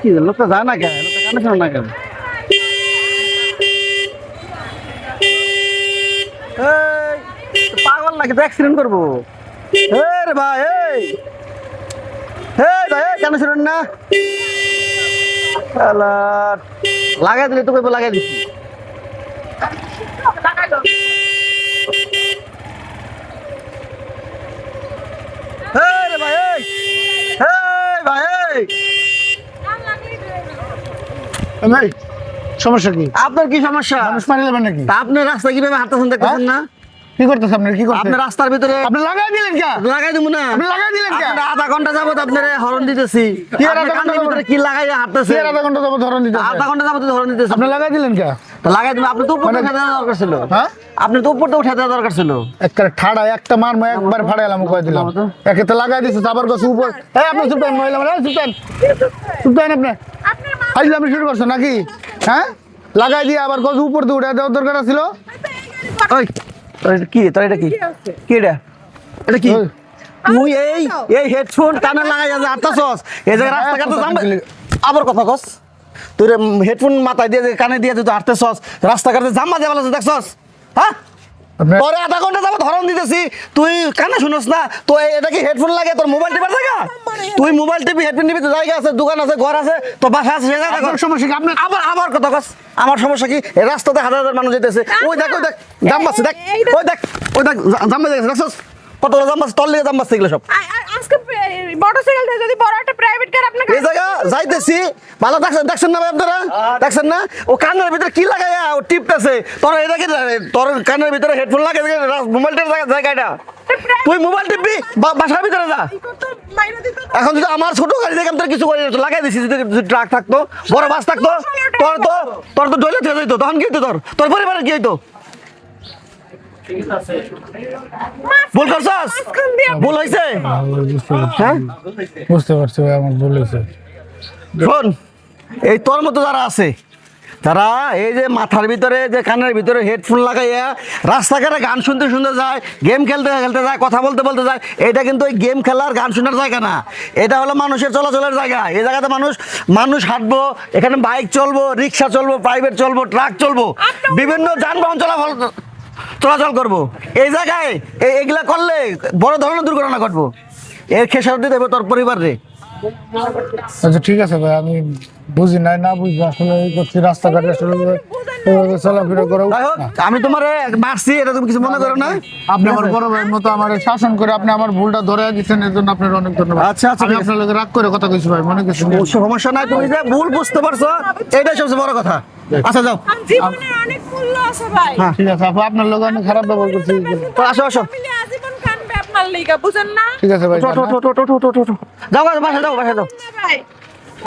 কি, লোকটা যায় না কেন? না কেন? পাগল নাকি তো অ্যাক্সিডেন্ট করব? রে ভাই, এই। ভাই কেন না। লাগাই দিলে লাগাই দিচ্ছি ভাই সমস্যা কি? আপনার কি সমস্যা? মানুষ মারি যাবেন নাকি? তা আপনি রাস্তা কীভাবে হাঁটতেছেন দেখতেছেন না? কি করতেছে কি আপনি রাস্তার ভিতরে আপনি লাগাই দিলেন কে? লাগাই দিব না। আপনি লাগাই দিলেন কে? আধা ঘণ্টা যাবত আপনার হরন দিতেছি। কি আধা ঘণ্টা ভিতরে কি লাগাই হাঁটতেছে কি আধা ঘণ্টা যাব ধরন দিতে আধা ঘণ্টা যাবত হরন দিতেছে। আপনি লাগাই দিলেন কে? তো লাগাই দিব। আপনি তো উপর মানে- উঠে দেওয়া দরকার ছিল। হ্যাঁ? আপনি তো উপর উঠে দেওয়া দরকার ছিল। একটা ঠাড়া একটা মারমো একবার ফাড়াইলাম কয়ে দিলাম। একে তো লাগাই দিছে আবার গাছ উপর এই আপনি মহিলা মানে চুপেন। চুপেন আপনি। আপনি শুরু করছেন নাকি? হ্যাঁ? লাগাই দিয়ে আবার গাছ উপর দিয়ে উঠে দেওয়ার দরকার ছিল? ওই কি তোর এটা কি? কি এটা? এটা কি। তুই এই এই হেডফোন কানে লাগাই আছে হাঁটতাছস এই জায়গায় রাস্তাঘাটে জাম আবার কথা কস। তোর হেডফোন মাথায় দিয়ে যে কানে দিয়ে যে তুই হাঁটতেছস রাস্তাঘাটে জাম্মা দেওয়া আছে দেখছস? হ্যাঁ? পরে আধা ঘণ্টা যাব ধরন দিতেছি। তুই কানে শুনস না? তো এটা কি হেডফোন লাগে? তোর মোবাইল টিপার জায়গা? তুই মোবাইল টিপি হেডফোন টিপি জায়গা আছে দোকান আছে ঘর আছে তো বাসা আছে সে জায়গা সমস্যা কি? আপনি আবার আবার কথা কস। আমার সমস্যা কি? এই রাস্তাতে হাজার হাজার মানুষ যেতেছে। ওই দেখ ওই দেখ জাম বাসছে দেখ। ওই দেখ ওই দেখ জাম বাজে গেছে দেখছস? কত জাম বাসছে তল লিগে জাম বাসছে এগুলো সব। আজকে মোটরসাইকেলটা যদি বড় প্রাইভেট কার আপনাকে এই জায়গা যাইতেছি। ভালো দেখছেন দেখছেন না ভাই আপনারা? দেখছেন না? ও কানের ভিতরে কি লাগাইয়া ও টিপতেছে। তোর এটা কি তোর কানের ভিতরে হেডফোন লাগাই মোবাইলটার জায়গাটা। তুই মোবাইল টিপবি? বা- বাসার ভিতরে যা। কি করতো মাইরা দিত তো। এখন যদি আমার ছোট গাড়ি দেখে আমি তোর কিছু করি লাগাই দিছি যদি ট্রাক থাকতো বড় বাস থাকতো তোর তো তোর তো থেকে যাইতো তখন কি হইতো তোর? তোর পরিবারের কি হইতো? ভুল করছস? ভুল হয়েছে হ্যাঁ? বুঝতে পারছি ভাই আমার ভুল হয়েছে শোন এই তোর মতো যারা আছে তারা এই যে মাথার ভিতরে যে কানের ভিতরে হেডফোন লাগাইয়া রাস্তাঘাটে গান শুনতে শুনতে যায় গেম খেলতে খেলতে যায় কথা বলতে বলতে যায় এটা কিন্তু ওই গেম খেলার গান শোনার জায়গা না। এটা হলো মানুষের চলাচলের জায়গা। এই জায়গাতে মানুষ মানুষ হাঁটবো এখানে বাইক চলবো রিক্সা চলবো প্রাইভেট চলবো ট্রাক চলবো বিভিন্ন যানবাহন চলাফল চলাচল করব। এই জায়গায় এগুলা করলে বড় ধরনের দুর্ঘটনা ঘটবো। এর খেসারতি দেবে তোর পরিবার রে আচ্ছা ঠিক আছে ভাই আমি বুঝি নাই না বুঝি আসলে এই করছি রাস্তাঘাটে আসলে চলাফেরা করা আমি তোমার মারছি এটা তুমি কিছু মনে করো না। আপনি আমার বড় ভাইয়ের মতো আমার শাসন করে আপনি আমার ভুলটা ধরে দিচ্ছেন এর জন্য আপনার অনেক ধন্যবাদ। আচ্ছা, আচ্ছা, আমি আপনার লগে রাগ করে কথা কইছি ভাই মনে কিছু সমস্যা নাই তুমি যে ভুল বুঝতে পারছ এটাই সবচেয়ে বড় কথা। আচ্ছা যাও। জীবনের অনেক মূল্য আছে ভাই। হ্যাঁ। ঠিক আছে আপু আপনার লোক অনেক খারাপ ব্যবহার করছি। তো আসো আসো। আজীবন কানবে আপনার লিগা বুঝেন না? ঠিক আছে ভাই। যাও যাও, বাসায় যাও যাও।